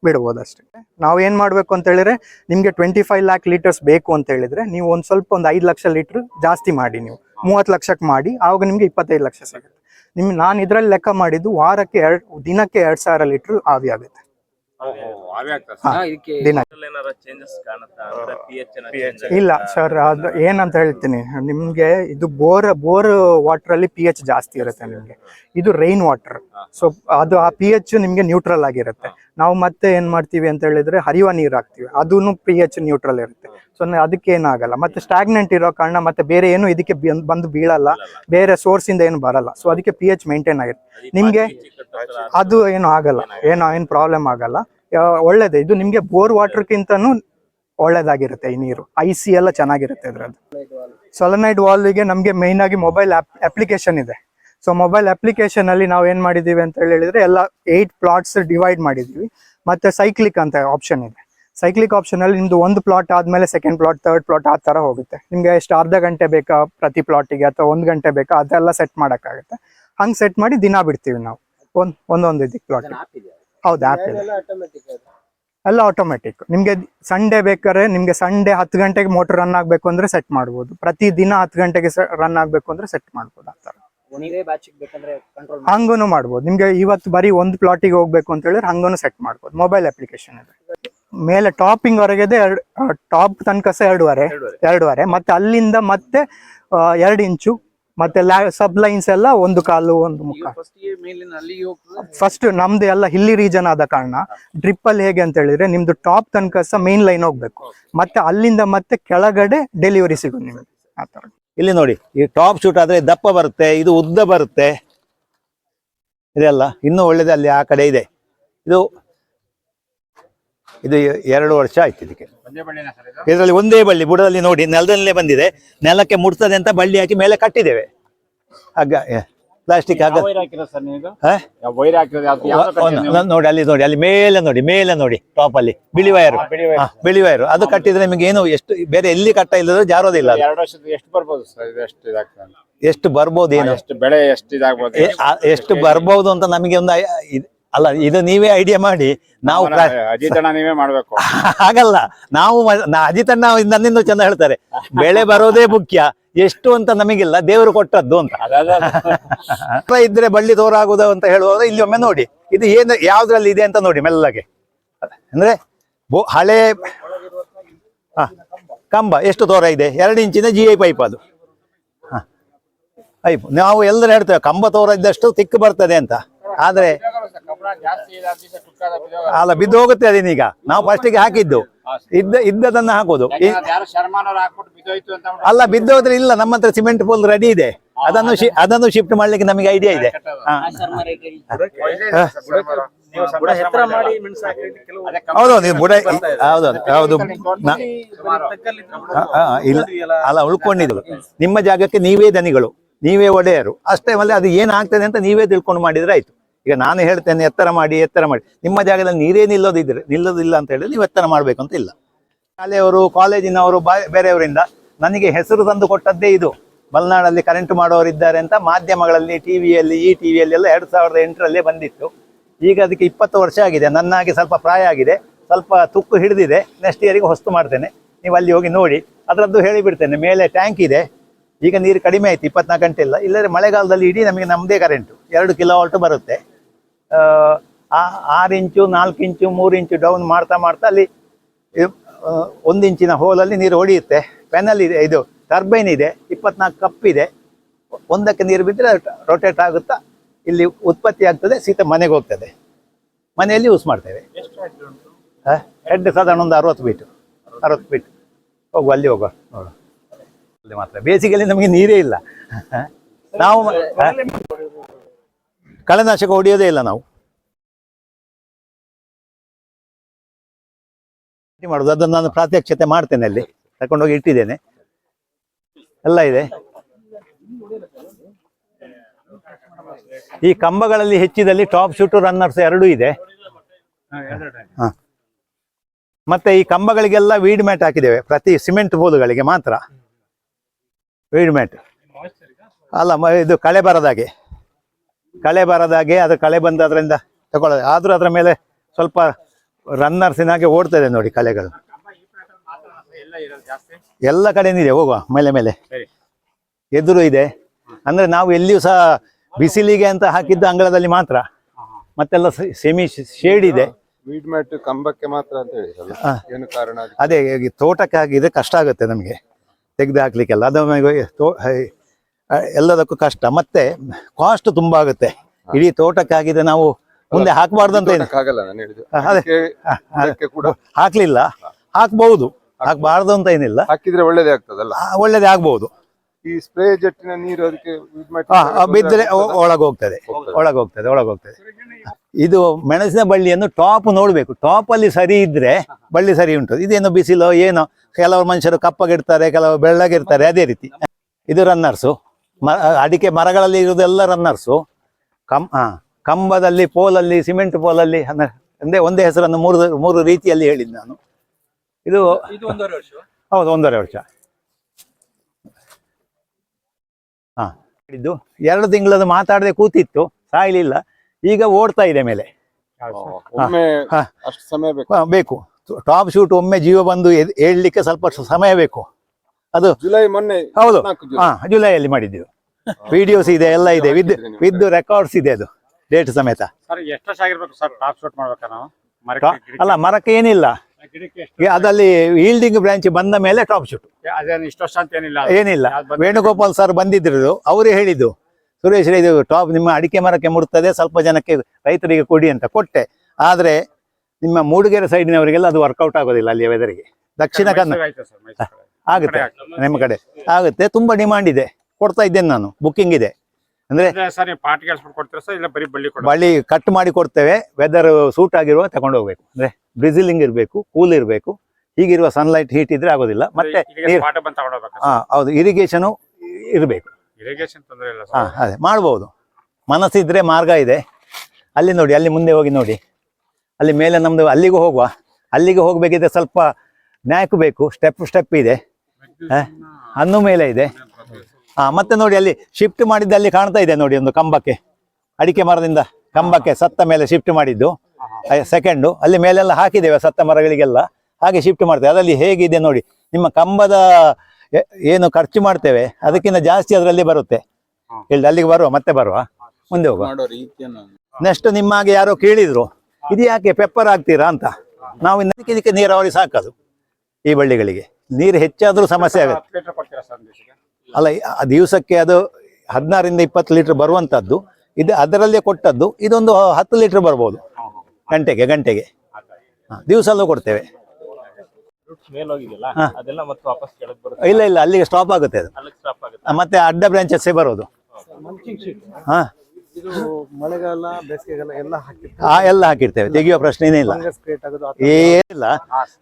ಬಿಡ್ಬೋದು ಅಷ್ಟೇ. ನಾವು ಏನ್ ಮಾಡ್ಬೇಕು ಅಂತ ಹೇಳಿದ್ರೆ ನಿಮ್ಗೆ ಟ್ವೆಂಟಿ ಫೈವ್ ಲ್ಯಾಕ್ ಲೀಟರ್ಸ್ ಬೇಕು ಅಂತ ಹೇಳಿದ್ರೆ ನೀವು ಒಂದ್ ಸ್ವಲ್ಪ ಒಂದು ಐದು ಲಕ್ಷ ಲೀಟರ್ ಜಾಸ್ತಿ ಮಾಡಿ ನೀವು. ಮೂವತ್ತು ಲಕ್ಷಕ್ಕೆ ಮಾಡಿ, ಆವಾಗ ನಿಮ್ಗೆ ಇಪ್ಪತ್ತೈದು ಲಕ್ಷ ಸಿಗುತ್ತೆ. ನಿಮ್ ನಾನು ಇದ್ರಲ್ಲಿ ಲೆಕ್ಕ ಮಾಡಿದ್ದು ವಾರಕ್ಕೆ ಎರಡು ದಿನಕ್ಕೆ ಎರಡ್ ಸಾವಿರ ಲೀಟರ್ ಆವಿ ಆಗುತ್ತೆ. ಇದಕ್ಕೆ ದಿನ. ಏನಾರ ಚೇಂಜಸ್ ಕಾಣುತ್ತಾ? ಅಂದ್ರೆ ಪಿ ಎಚ್ ಇಲ್ಲ ಸರ್ ಅದು ಏನಂತ ಹೇಳ್ತೀನಿ. ನಿಮ್ಗೆ ಇದು ಬೋರ್ ಬೋರ್ ವಾಟರ್ ಅಲ್ಲಿ ಪಿ ಎಚ್ ಜಾಸ್ತಿ ಇರುತ್ತೆ ನಿಮ್ಗೆ. ಇದು ರೈನ್ ವಾಟರ್ ಸೊ ಅದು ಆ ಪಿ ಎಚ್ ನಿಮ್ಗೆ ನ್ಯೂಟ್ರಲ್ ಆಗಿರುತ್ತೆ. ನಾವು ಮತ್ತೆ ಏನ್ ಮಾಡ್ತೀವಿ ಅಂತ ಹೇಳಿದ್ರೆ ಹರಿಯುವ ನೀರು ಹಾಕ್ತೀವಿ. ಅದೂ ಪಿ ಎಚ್ ನ್ಯೂಟ್ರಲ್ ಇರುತ್ತೆ ಸೊ ಅದಕ್ಕೆ ಏನಾಗಲ್ಲ ಮತ್ತೆ ಸ್ಟಾಗ್ನೆಂಟ್ ಇರೋ ಕಾರಣ ಮತ್ತೆ ಬೇರೆ ಏನು ಇದಕ್ಕೆ ಬಂದ್- ಬೀಳಲ್ಲ. ಬೇರೆ ಸೋರ್ಸ್ ಇಂದ ಏನು ಬರಲ್ಲ. ಸೊ ಅದಕ್ಕೆ ಪಿ ಎಚ್ ಮೇಂಟೈನ್ ಆಗಿರುತ್ತೆ ನಿಮ್ಗೆ ಅದು ಏನು ಆಗಲ್ಲ. ಏನು ಏನು ಪ್ರಾಬ್ಲಮ್ ಆಗಲ್ಲ. ಒಳ್ಳೇದೆ. ಇದು ನಿಮ್ಗೆ ಬೋರ್ ವಾಟರ್ಗಿಂತನೂ ಒಳ್ಳೇದಾಗಿರುತ್ತೆ ಈ ನೀರು. ಐ ಸಿ ಎಲ್ಲ ಚೆನ್ನಾಗಿರುತ್ತೆ ಇದ್ರದ್ದು. ಸೊಲನೈಡ್ ವಾಲ್ಗೆ ನಮಗೆ ಮೇನ್ ಆಗಿ ಮೊಬೈಲ್ ಅಪ್ಲಿಕೇಶನ್ ಇದೆ. ಸೊ ಮೊಬೈಲ್ ಅಪ್ಲಿಕೇಶನ್ ಅಲ್ಲಿ ನಾವು ಏನ್ ಮಾಡಿದೀವಿ ಅಂತ ಹೇಳಿದ್ರೆ ಎಲ್ಲ ಏಟ್ ಪ್ಲಾಟ್ಸ್ ಡಿವೈಡ್ ಮಾಡಿದೀವಿ. ಮತ್ತೆ ಸೈಕ್ಲಿಕ್ ಅಂತ ಆಪ್ಷನ್ ಇದೆ. ಸೈಕ್ಲಿಕ್ ಆಪ್ಷನ್ ಅಲ್ಲಿ ನಿಮ್ದು ಒಂದು ಪ್ಲಾಟ್ ಆದ್ಮೇಲೆ ಸೆಕೆಂಡ್ ಪ್ಲಾಟ್ ಥರ್ಡ್ ಪ್ಲಾಟ್ ಆ ತರ ಹೋಗುತ್ತೆ. ನಿಮ್ಗೆ ಎಷ್ಟು ಅರ್ಧ ಗಂಟೆ ಬೇಕಾ ಪ್ರತಿ ಪ್ಲಾಟಿಗೆ ಅಥವಾ ಒಂದು ಗಂಟೆ ಬೇಕಾ ಅದೆಲ್ಲ ಸೆಟ್ ಮಾಡೋಕ್ಕಾಗುತ್ತೆ. ಹಂಗ್ ಸೆಟ್ ಮಾಡಿ ದಿನ ಬಿಡ್ತೀವಿ ನಾವು. ಒಂದ್ ಒಂದೊಂದು ಇದಕ್ಕೆ ಪ್ಲಾಟ್ ಹೌದು ಆಪ್ ಇದೆ. ಎಲ್ಲ ಆಟೋಮೆಟಿಕ್ ನಿಮ್ಗೆ ಸಂಡೇ ಬೇಕಾದ್ರೆ ನಿಮ್ಗೆ ಸಂಡೇ ಹತ್ತು ಗಂಟೆಗೆ ಮೋಟರ್ ರನ್ ಆಗ್ಬೇಕು ಅಂದ್ರೆ ಸೆಟ್ ಮಾಡ್ಬೋದು. ಪ್ರತಿ ದಿನ ಹತ್ತು ಗಂಟೆಗೆ ರನ್ ಆಗ್ಬೇಕು ಅಂದ್ರೆ ಸೆಟ್ ಮಾಡ್ಬೋದು ಆ ತರ. ನೀವೇ ಬ್ಯಾಚಿಗೆ ಬೇಕಂದ್ರೆ ಕಂಟ್ರೋಲ್ ಹಂಗೂನು ಮಾಡ್ಬೋದು. ನಿಮ್ಗೆ ಇವತ್ತು ಬರೀ ಒಂದು ಪ್ಲಾಟಿಗೆ ಹೋಗ್ಬೇಕು ಅಂತ ಹೇಳಿದ್ರೆ ಹಂಗೂ ಸೆಟ್ ಮಾಡ್ಬೋದು. ಮೊಬೈಲ್ ಅಪ್ಲಿಕೇಶನ್ ಇದೆ. ಮೇಲೆ ಟಾಪಿಂಗ್ ವರೆಗೆ ಎರಡು ಟಾಪ್ ತನಕ ಸಹ ಎರಡೂವರೆ ಎರಡೂವರೆ. ಮತ್ತೆ ಅಲ್ಲಿಂದ ಮತ್ತೆ ಎರಡು ಇಂಚು ಮತ್ತೆ ಸಬ್ ಲೈನ್ಸ್ ಎಲ್ಲ ಒಂದು ಕಾಲು ಒಂದು ಮುಖ. ಫಸ್ಟ್ ನಮ್ದು ಎಲ್ಲ ಹಿಲ್ಲಿ ರೀಜನ್ ಆದ ಕಾರಣ ಡ್ರಿಪ್ ಅಲ್ಲಿ ಹೇಗೆ ಅಂತ ಹೇಳಿದ್ರೆ ನಿಮ್ದು ಟಾಪ್ ತನಕ ಸಹ ಮೇನ್ ಲೈನ್ ಹೋಗ್ಬೇಕು. ಮತ್ತೆ ಅಲ್ಲಿಂದ ಮತ್ತೆ ಕೆಳಗಡೆ ಡೆಲಿವರಿ ಸಿಗುತ್ತೆ ನಿಮಗೆ. ಆ ತರ ಇಲ್ಲಿ ನೋಡಿ ಈ ಟಾಪ್ ಶೂಟ್ ಆದ್ರೆ ದಪ್ಪ ಬರುತ್ತೆ ಇದು ಉದ್ದ ಬರುತ್ತೆ. ಇದೆಲ್ಲ ಇನ್ನೂ ಒಳ್ಳೇದು ಅಲ್ಲಿ ಆ ಕಡೆ ಇದೆ. ಇದು ಇದು ಎರಡು ವರ್ಷ ಆಯ್ತು ಇದಕ್ಕೆ. ಇದರಲ್ಲಿ ಒಂದೇ ಬಳ್ಳಿ ಬುಡದಲ್ಲಿ ನೋಡಿ ನೆಲದಲ್ಲೇ ಬಂದಿದೆ. ನೆಲಕ್ಕೆ ಮುಟ್ತದೆ ಅಂತ ಬಳ್ಳಿ ಹಾಕಿ ಮೇಲೆ ಕಟ್ಟಿದ್ದೇವೆ. ಹಗ್ಗ ಪ್ಲಾಸ್ಟಿಕ್ ವೈರ್ ನೋಡಿ ಅಲ್ಲಿ ನೋಡಿ ಅಲ್ಲಿ ಮೇಲೆ ನೋಡಿ ಮೇಲೆ ನೋಡಿ ಟಾಪ್ ಅಲ್ಲಿ. ಬಿಳಿ ವೈರ್ ಬಿಳಿ ವೈರ್ ಅದು ಕಟ್ಟಿದ್ರೆ ನಿಮಗೆ ಏನು ಎಷ್ಟು ಬೇರೆ ಎಲ್ಲಿ ಕಟ್ಟ ಇಲ್ಲದ್ರೆ ಜಾರೋದಿಲ್ಲ ಎಷ್ಟು ಬರ್ಬೋದು ಎಷ್ಟು ಬರ್ಬೋದು ಏನು? ಎಷ್ಟು ಬೆಳೆ ಎಷ್ಟು ಇದಾಗ್ಬೋದು? ಎಷ್ಟು ಬರ್ಬೋದು ಅಂತ ನಮಗೆ ಒಂದು ಅಲ್ಲ ಇದು ನೀವೇ ಐಡಿಯಾ ಮಾಡಿ ನಾವು ಅಜಿತಣ್ಣ ನೀವೇ ಮಾಡ್ಬೇಕು. ಹಾಗಲ್ಲ ನಾವು ಅಜಿತಣ್ಣ ನನ್ನಿಂದ ಚಂದ ಹೇಳ್ತಾರೆ. ಬೆಳೆ ಬರೋದೇ ಮುಖ್ಯ. ಎಷ್ಟು ಅಂತ ನಮಗಿಲ್ಲ, ದೇವರು ಕೊಟ್ಟದ್ದು ಅಂತ. ಇದ್ರೆ ಬಳ್ಳಿ ತೋರಾಗುದು ಅಂತ ಹೇಳುವಾಗ ಇಲ್ಲಿ ಒಮ್ಮೆ ನೋಡಿ. ಇದು ಏನು, ಯಾವ್ದ್ರಲ್ಲಿ ಇದೆ ಅಂತ ನೋಡಿ ಮೆಲ್ಲಗೆ. ಅಂದ್ರೆ ಹಳೆ ಕಂಬ, ಎಷ್ಟು ತೋರ ಇದೆ? ಎರಡು ಇಂಚಿನ ಜಿ ಐ ಪೈಪ್ ಅದು. ಪೈಪ್ ನಾವು ಎಲ್ಲರೂ ಹೇಳ್ತೇವೆ, ಕಂಬ ತೋರ ಇದ್ದಷ್ಟು ತಿಕ್ಕು ಬರ್ತದೆ ಅಂತ. ಆದ್ರೆ ಅಲ್ಲ ಬಿದ್ದು ಹೋಗುತ್ತೆ ಅದೇನೀಗ ನಾವು ಫಸ್ಟಿಗೆ ಹಾಕಿದ್ದು. ಇದ್ದ ಇದ್ದದನ್ನ ಹಾಕೋದು. ಅಲ್ಲ ಬಿದ್ದೋದ್ರೆ ಇಲ್ಲ ನಮ್ಮ ಹತ್ರ ಸಿಮೆಂಟ್ ಪೋಲ್ ರೆಡಿ ಇದೆ. ಅದನ್ನು ಶಿ- ಅದನ್ನು ಶಿಫ್ಟ್ ಮಾಡ್ಲಿಕ್ಕೆ ನಮಗೆ ಐಡಿಯಾ ಇದೆ. ಹೌದು ನೀವು ಬುಡ ಹೌದು ಹೌದು ಇಲ್ಲ. ಅಲ್ಲ ಉಳ್ಕೊಂಡಿದ್ರು ನಿಮ್ಮ ಜಾಗಕ್ಕೆ ನೀವೇ ದನಿಗಳು ನೀವೇ ಒಡೆಯರು. ಅಷ್ಟೇ ಮಲ್ಲಿ ಅದು ಏನಾಗ್ತದೆ ಅಂತ ನೀವೇ ತಿಳ್ಕೊಂಡು ಮಾಡಿದ್ರೆ ಆಯ್ತು. ಈಗ ನಾನು ಹೇಳ್ತೇನೆ, ಎತ್ತರ ಮಾಡಿ ಎತ್ತರ ಮಾಡಿ. ನಿಮ್ಮ ಜಾಗದಲ್ಲಿ ನೀರೇ ನಿಲ್ಲೋದಿದ್ರೆ, ನಿಲ್ಲೋದಿಲ್ಲ ಅಂತ ಹೇಳಿದ್ರೆ ನೀವು ಎತ್ತರ ಮಾಡ್ಬೇಕು ಅಂತ ಇಲ್ಲ. ಶಾಲೆಯವರು, ಕಾಲೇಜಿನವರು ಬೇರೆಯವರಿಂದ ನನಗೆ ಹೆಸರು ತಂದು ಕೊಟ್ಟದ್ದೇ ಇದು. ಮಲೆನಾಡಲ್ಲಿ ಕರೆಂಟ್ ಮಾಡೋರಿದ್ದಾರೆ ಅಂತ ಮಾಧ್ಯಮಗಳಲ್ಲಿ, ಟಿವಿಯಲ್ಲಿ, ಈ ಟಿವಿಯಲ್ಲಿ ಎಲ್ಲ ಎರಡು ಸಾವಿರದ ಎಂಟರಲ್ಲೇ ಬಂದಿತ್ತು. ಈಗ ಅದಕ್ಕೆ ಇಪ್ಪತ್ತು ವರ್ಷ ಆಗಿದೆ. ನನ್ನಾಗಿ ಸ್ವಲ್ಪ ಪ್ರಾಯ ಆಗಿದೆ. ಸ್ವಲ್ಪ ತುಕ್ಕು ಹಿಡಿದಿದೆ. ನೆಕ್ಸ್ಟ್ ಇಯರಿಗೆ ಹೊಸ್ತು ಮಾಡ್ತೇನೆ. ನೀವು ಅಲ್ಲಿ ಹೋಗಿ ನೋಡಿ. ಅದರದ್ದು ಹೇಳಿಬಿಡ್ತೇನೆ. ಮೇಲೆ ಟ್ಯಾಂಕ್ ಇದೆ. ಈಗ ನೀರು ಕಡಿಮೆ ಆಯಿತು, ಇಪ್ಪತ್ನಾಲ್ಕು ಗಂಟೆ ಇಲ್ಲ. ಇಲ್ಲದ್ರೆ ಮಳೆಗಾಲದಲ್ಲಿ ಇಡೀ ನಮಗೆ ನಮ್ಮದೇ ಕರೆಂಟು ಎರಡು ಕಿಲೋ ಬರುತ್ತೆ. ಆರು ಇಂಚು ನಾಲ್ಕು ಇಂಚು ಮೂರು ಇಂಚು ಡೌನ್ ಮಾಡ್ತಾ ಮಾಡ್ತಾ ಅಲ್ಲಿ ಒಂದು ಇಂಚಿನ ಹೋಲಲ್ಲಿ ನೀರು ಹೊಡೆಯುತ್ತೆ ಪೆನಲ್ ಇದೆ ಇದು ಟರ್ಬೈನ್ ಇದೆ ಇಪ್ಪತ್ನಾಲ್ಕು ಕಪ್ ಇದೆ. ಒಂದಕ್ಕೆ ನೀರು ಬಿದ್ದರೆ ರೊಟೇಟ್ ಆಗುತ್ತಾ ಇಲ್ಲಿ ಉತ್ಪತ್ತಿ ಆಗ್ತದೆ ಸೀತಾ ಮನೆಗೆ ಹೋಗ್ತದೆ. ಮನೆಯಲ್ಲಿ ಯೂಸ್ ಮಾಡ್ತೇವೆ. ಹೆಡ್ ಸಾಧಾರಣ ಒಂದು ಅರವತ್ತು ಫೀಟು ಅರವತ್ತು ಫೀಟ್ ಹೋಗುವ ಅಲ್ಲಿ ಹೋಗುವ ನೋಡು ಅಲ್ಲಿ ಮಾತ್ರ. ಬೇಸಿಗೆಯಲ್ಲಿ ನಮಗೆ ನೀರೇ ಇಲ್ಲ. ನಾವು? ಕಳೆನಾಶಕ ಹೊಡೆಯೋದೇ ಇಲ್ಲ ನಾವು. ಮಾಡೋದು, ಅದನ್ನು ನಾನು ಪ್ರಾತ್ಯಕ್ಷತೆ ಮಾಡ್ತೇನೆ ಅಲ್ಲಿ. ತಕೊಂಡೋಗಿ ಇಟ್ಟಿದ್ದೇನೆ. ಎಲ್ಲ ಇದೆ. ಈ ಕಂಬಗಳಲ್ಲಿ ಹೆಚ್ಚಿದಲ್ಲಿ ಟಾಪ್ ಶೂಟು ರನ್ನರ್ಸ್ ಎರಡೂ ಇದೆ. ಮತ್ತೆ ಈ ಕಂಬಗಳಿಗೆಲ್ಲ ವೀಡ್ ಮ್ಯಾಟ್ ಹಾಕಿದ್ದೇವೆ. ಪ್ರತಿ ಸಿಮೆಂಟ್ ಬೋಲುಗಳಿಗೆ ಮಾತ್ರ. ವೀಡ್ ಮ್ಯಾಟ್ ಅಲ್ಲ ಇದು ಕಳೆ ಬರದಾಗೆ ಕಳೆ ಬರದಾಗೆ ಅದು ಕಳೆ ಬಂದು ಅದರಿಂದ ತಗೊಳ್ಳೋದು. ಆದ್ರೂ ಅದರ ಮೇಲೆ ಸ್ವಲ್ಪ ರನ್ನರ್ಸಿನಾಗೆ ಓಡ್ತದೆ ನೋಡಿ ಕಳೆಗಳು. ಎಲ್ಲ ಇದೆ ಹೋಗುವ ಮೇಲೆ ಮೇಲೆ. ಸರಿ. ಎದುರು ಇದೆ. ಅಂದ್ರೆ ನಾವು ಎಲ್ಲಿಯೂ ಸಹ ಬಿಸಿಲಿಗೆ ಅಂತ ಹಾಕಿದ್ದ ಅಂಗಳದಲ್ಲಿ ಮಾತ್ರ. ಮತ್ತೆಲ್ಲ ಸೆಮಿ ಶೇಡ್ ಇದೆ. ಕಂಬಕ್ಕೆ ಮಾತ್ರ ಅಂತ ಏನು ಕಾರಣ? ಅದೇ ಈ ತೋಟಕ್ಕೆ ಹಾಕಿದ್ರೆ ಕಷ್ಟ ಆಗುತ್ತೆ ನಮಗೆ. ತೆಗೆದು ಹಾಕ್ಲಿಕ್ಕೆಲ್ಲ. ಅದು ಎಲ್ಲದಕ್ಕೂ ಕಷ್ಟ. ಮತ್ತೆ ಕಾಸ್ಟ್ ತುಂಬಾ ಆಗುತ್ತೆ. ಇಡೀ ತೋಟಕ್ಕಾಗಿದೆ ನಾವು ಮುಂದೆ ಹಾಕಬಾರ್ದು ಅಂತ ಏನು ತೋಟಕ್ಕಾಗಲ್ಲ ನಾನು ಹೇಳಿದ್ದು. ಅದಕ್ಕೆ- ಹಾ, ಅದೇ. ಅದಕ್ಕೆ ಕೂಡ ಹಾಕ್ಲಿಲ್ಲ. ಹಾಕ್ಬಹುದು. ಹಾಕ್ಬಾರ್ದು ಅಂತ ಏನಿಲ್ಲ. ಹಾಕಿದ್ರೆ ಒಳ್ಳೇದೇ ಆಗ್ತದಲ್ಲ? ಒಳ್ಳೇದೇ ಆಗ್ಬಹುದು. ಈ ಸ್ಪ್ರೇ ಜೆಟ್ಟಿನ ನೀರು ಅದಕ್ಕೆ ಬಿದ್ದರೆ ಒಳಗೋಗ್ತದೆ. ಒಳಗೋಗ್ತದೆ ಒಳಗೋಗ್ತದೆ. ಒಳಗೆ ಹೋಗ್ತದೆ ಇದು ಮೆಣಸಿನ ಬಳ್ಳಿಯನ್ನು ಟಾಪ್ ನೋಡ್ಬೇಕು. ಟಾಪ್ ಅಲ್ಲಿ ಸರಿ ಇದ್ರೆ ಬಳ್ಳಿ ಸರಿ ಉಂಟು. ಇದೇನು ಬಿಸಿಲೋ ಏನೋ? ಕೆಲವರು ಮನುಷ್ಯರು ಕಪ್ಪಗಿರ್ತಾರೆ ಕೆಲವರು ಬೆಳ್ಳಗಿರ್ತಾರೆ ಅದೇ ರೀತಿ. ಇದು ರನ್ನರ್ಸು ಮ ಅಡಿಕೆ ಮರಗಳಲ್ಲಿ ಇರುವುದೆಲ್ಲ ರನ್ನರ್ಸು ಕಂ ಹಾ ಕಂಬದಲ್ಲಿ ಪೋಲಲ್ಲಿ ಸಿಮೆಂಟ್ ಪೋಲಲ್ಲಿ ಅಂದ್ರೆ ಒಂದೇ ಒಂದೇ ಹೆಸರನ್ನು ಮೂರು ಮೂರು ರೀತಿಯಲ್ಲಿ ಹೇಳಿದ್ದು ನಾನು. ಇದು ಇದು ಒಂದೂವರೆ ವರ್ಷ. ಹೌದು ಒಂದೂವರೆ ವರ್ಷ. ಹಾ ಇದು ಎರಡು ತಿಂಗಳದ್ದು ಮಾತಾಡದೆ ಕೂತಿತ್ತು ಸಾಯ್ಲಿಲ್ಲ. ಈಗ ಓಡ್ತಾ ಇದೆ ಮೇಲೆ. ಒಮ್ಮೆ ಹಾ. ಸಮಯ ಬೇಕು. ಬೇಕು. ಟಾಪ್ ಶೂಟ್ ಒಮ್ಮೆ ಜೀವ ಬಂದು ಹೇಳಲಿಕ್ಕೆ ಸ್ವಲ್ಪ ಸಮಯ ಬೇಕು. ಅದು ಜುಲೈ ಮೊನ್ನೆ ಹೌದು. ಜುಲೈ. ಹಾ ಜುಲೈಯಲ್ಲಿ ಮಾಡಿದ್ದೀವಿ. ವಿಡಿಯೋಸ್ ಇದೆ ಎಲ್ಲ ಇದೆ. ವಿದ್ ವಿದ್ ರೆಕಾರ್ಡ್ಸ್ ಇದೆ ಅದು ಡೇಟ್ ಸಮೇತ. ಸರ್ ಎಷ್ಟು ವರ್ಷ ಸರ್ ಟಾಪ್ ಶೂಟ್ ಮಾಡ್ಬೇಕಾ ನಾವು? ಟಾ- ಮರಕ್ಕೆ ಗಿಡಕ್ಕೆ- ಅಲ್ಲ ಮರಕ್ಕೆ ಏನಿಲ್ಲ. ಅದಲ್ಲಿ ಈಲ್ಡಿಂಗ್ ಬ್ರಾಂಚ್ ಬಂದ ಮೇಲೆ ಟಾಪ್ ಶೂಟ್ ಏನಿಲ್ಲ ವೇಣುಗೋಪಾಲ್ ಸರ್ ಬಂದಿದ್ರು ಅವರೇ ಹೇಳಿದ್ದು ಸುರೇಶ್ ರೇ, ಇದು ಟಾಪ್ ನಿಮ್ಮ ಅಡಿಕೆ ಮರಕ್ಕೆ ಮುಡುತ್ತದೆ ಸ್ವಲ್ಪ ಜನಕ್ಕೆ ರೈತರಿಗೆ ಕೊಡಿ ಅಂತ ಕೊಟ್ಟೆ. ಆದ್ರೆ ನಿಮ್ಮ ಮೂಡಿಗೆರೆ ಸೈಡಿನವರಿಗೆಲ್ಲ ಅದು ವರ್ಕೌಟ್ ಆಗೋದಿಲ್ಲ ಅಲ್ಲಿಯ ವೆದರಿಗೆ ದಕ್ಷಿಣ ಕನ್ನಡ ಆಗುತ್ತೆ ನಿಮ್ಮ ಕಡೆ. ಆಗುತ್ತೆ ತುಂಬಾ ಡಿಮಾಂಡ್ ಇದೆ. ಕೊಡ್ತಾ ಇದ್ದೇನೆ ನಾನು. ಬುಕ್ಕಿಂಗ್ ಇದೆ. ಅಂದ್ರೆ ಬಳ್ಳಿ ಕಟ್ ಮಾಡಿ ಕೊಡ್ತೇವೆ. ವೆದರ್ ಸೂಟ್ ಆಗಿರುವ ತಗೊಂಡು ಹೋಗ್ಬೇಕು. ಅಂದ್ರೆ ಬ್ರಿಸಿಲಿಂಗ್ ಇರಬೇಕು ಕೂಲ್ ಇರಬೇಕು. ಹೀಗಿರುವ ಸನ್ಲೈಟ್ ಹೀಟ್ ಇದ್ರೆ ಆಗೋದಿಲ್ಲ. ಮತ್ತೆ ಹೌದು. ಇರಿಗೇಷನ್ ಇರಬೇಕು. ಹಾ ಅದೇ. ಮಾಡ್ಬೋದು. ಮನಸ್ಸಿದ್ರೆ ಮಾರ್ಗ ಇದೆ. ಅಲ್ಲಿ ನೋಡಿ ಅಲ್ಲಿ ಮುಂದೆ ಹೋಗಿ ನೋಡಿ. ಅಲ್ಲಿ ಮೇಲೆ ನಮ್ದು ಅಲ್ಲಿಗೂ ಹೋಗುವ. ಅಲ್ಲಿಗೆ ಹೋಗ್ಬೇಕಿದ್ರೆ ಸ್ವಲ್ಪ ನ್ಯಾಕ್ ಬೇಕು. ಸ್ಟೆಪ್ ಸ್ಟೆಪ್ ಇದೆ? ಹಣ್ಣು ಮೇಲೆ ಇದೆ. ಹಾ ಮತ್ತೆ ನೋಡಿ ಅಲ್ಲಿ ಶಿಫ್ಟ್ ಮಾಡಿದ್ದು ಅಲ್ಲಿ ಕಾಣ್ತಾ ಇದೆ ನೋಡಿ ಒಂದು ಕಂಬಕ್ಕೆ. ಅಡಿಕೆ ಮರದಿಂದ ಕಂಬಕ್ಕೆ ಸತ್ತ ಮೇಲೆ ಶಿಫ್ಟ್ ಮಾಡಿದ್ದು. ಸೆಕೆಂಡು ಅಲ್ಲಿ ಮೇಲೆಲ್ಲ ಹಾಕಿದ್ದೇವೆ ಸತ್ತ ಮರಗಳಿಗೆಲ್ಲ. ಹಾಗೆ ಶಿಫ್ಟ್ ಮಾಡ್ತೇವೆ. ಅದರಲ್ಲಿ ಹೇಗಿದೆ ನೋಡಿ ನಿಮ್ಮ ಕಂಬದ ಏನು ಖರ್ಚು ಮಾಡ್ತೇವೆ ಅದಕ್ಕಿಂತ ಜಾಸ್ತಿ ಅದರಲ್ಲಿ ಬರುತ್ತೆ. ಹೇಳಿ ಅಲ್ಲಿಗೆ ಬರುವ ಮತ್ತೆ ಬರುವ. ಮುಂದೆ ಹೋಗುವ. ನೆಕ್ಸ್ಟ್ ನಿಮ್ಮ ಹಾಗೆ ಯಾರೋ ಕೇಳಿದ್ರು ಇದು ಯಾಕೆ ಪೆಪ್ಪರ್ ಹಾಕ್ತೀರಾ ಅಂತ. ನಾವು ಇದಕ್ಕೆ ಇದಕ್ಕೆ ನೀರಾವರಿ ಸಾಕದು ಈ ಬಳ್ಳಿಗಳಿಗೆ. ನೀರು ಹೆಚ್ಚಾದ್ರೂ ಸಮಸ್ಯೆ ಆಗುತ್ತೆ. ಅಲ್ಲ ಆ ದಿವಸಕ್ಕೆ ಅದು ಹದಿನಾರಿಂದ ಇಪ್ಪತ್ತು ಲೀಟರ್ ಬರುವಂತದ್ದು. ಇದು ಅದರಲ್ಲೇ ಕೊಟ್ಟದ್ದು ಇದೊಂದು ಹತ್ತು ಲೀಟರ್ ಬರ್ಬೋದು. ಗಂಟೆಗೆ ಗಂಟೆಗೆ. ದಿವಸಲ್ಲೂ ಕೊಡ್ತೇವೆ. ಮೇಲೋಗಿದೆಯಲ್ಲ ಹಾ. ಅದೆಲ್ಲ ಮತ್ತೆ ವಾಪಸ್ ಕೆಳಗೆ ಬರುತ್ತೆ? ಇಲ್ಲ ಇಲ್ಲ ಅಲ್ಲಿಗೆ ಸ್ಟಾಪ್ ಆಗುತ್ತೆ ಅದು. ಅಲ್ಲಿಗೆ ಸ್ಟಾಪ್ ಆಗುತ್ತೆ. ಮತ್ತೆ ಅಡ್ಡ ಬ್ರಾಂಚಸ್ಸೇ ಬರೋದು. ಹಾ. ಇದು ಮಳೆಗಾಲ ಬೇಸಿಗೆಗಾಲ ಎಲ್ಲ ಹಾಕಿರ್ತೀವಿ. ಆ ಎಲ್ಲ ಹಾಕಿರ್ತೇವೆ. ತೆಗೆಯುವ ಪ್ರಶ್ನೆನೇ ಇಲ್ಲ. ಫಂಗಸ್ ಕ್ರಿಯೇಟ್ ಆಗೋದು ಆ ಥರ ಏನಿಲ್ಲ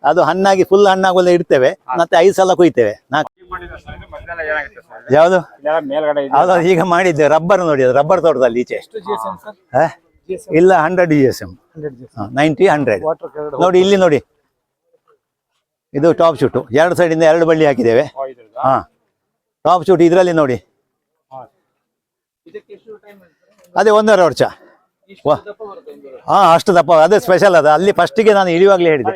ಅದು ಹಣ್ಣಾಗಿ ಫುಲ್ ಹಣ್ಣಾಗುವಲ್ಲ ಇಡ್ತೇವೆ. ಮತ್ತೆ ಐದು ಸಲ ಕೊಯ್ತೇವೆ. ನಾಲ್ಕು. ಮಾಡಿದ್ರೆ ಸರ್ ಇದು ಏನಾಗುತ್ತೆ ಸರ್? ಯಾವುದು? ಇದೆಲ್ಲ ಮೇಲ್ಗಡೆ ಇದೆ. ಅದು ಈಗ ಮಾಡಿದ್ದೆ ರಬ್ಬರ್ ನೋಡಿ ಅದು ರಬ್ಬರ್ ತೋಟದಲ್ಲಿ ಈಚೆ. ಎಷ್ಟು ಜಿ ಎಸ್ ಎಂ ಸರ್? ಹ? ಇಲ್ಲ hundred G S M hundred G ninety hundred water ನೋಡಿ ಇಲ್ಲಿ ನೋಡಿ. ಇದು ಟಾಪ್ ಶೂಟು ಎರಡು ಸೈಡಿಂದ ಎರಡು ಬಳ್ಳಿ ಹಾಕಿದ್ದೇವೆ. ಓ, ಹಾ. ಟಾಪ್ ಶೂಟ್ ಇದರಲ್ಲಿ ನೋಡಿ. ಅದೇ ಒಂದೂವರೆ ವರ್ಷ. ಹಾ ಅಷ್ಟು ದಪ್ಪ ಅದೇ ಸ್ಪೆಷಲ್ ಅದು. ಅಲ್ಲಿ ಫಸ್ಟಿಗೆ ನಾನು ಇಳಿವಾಗ್ಲೇ ಹೇಳಿದೆ.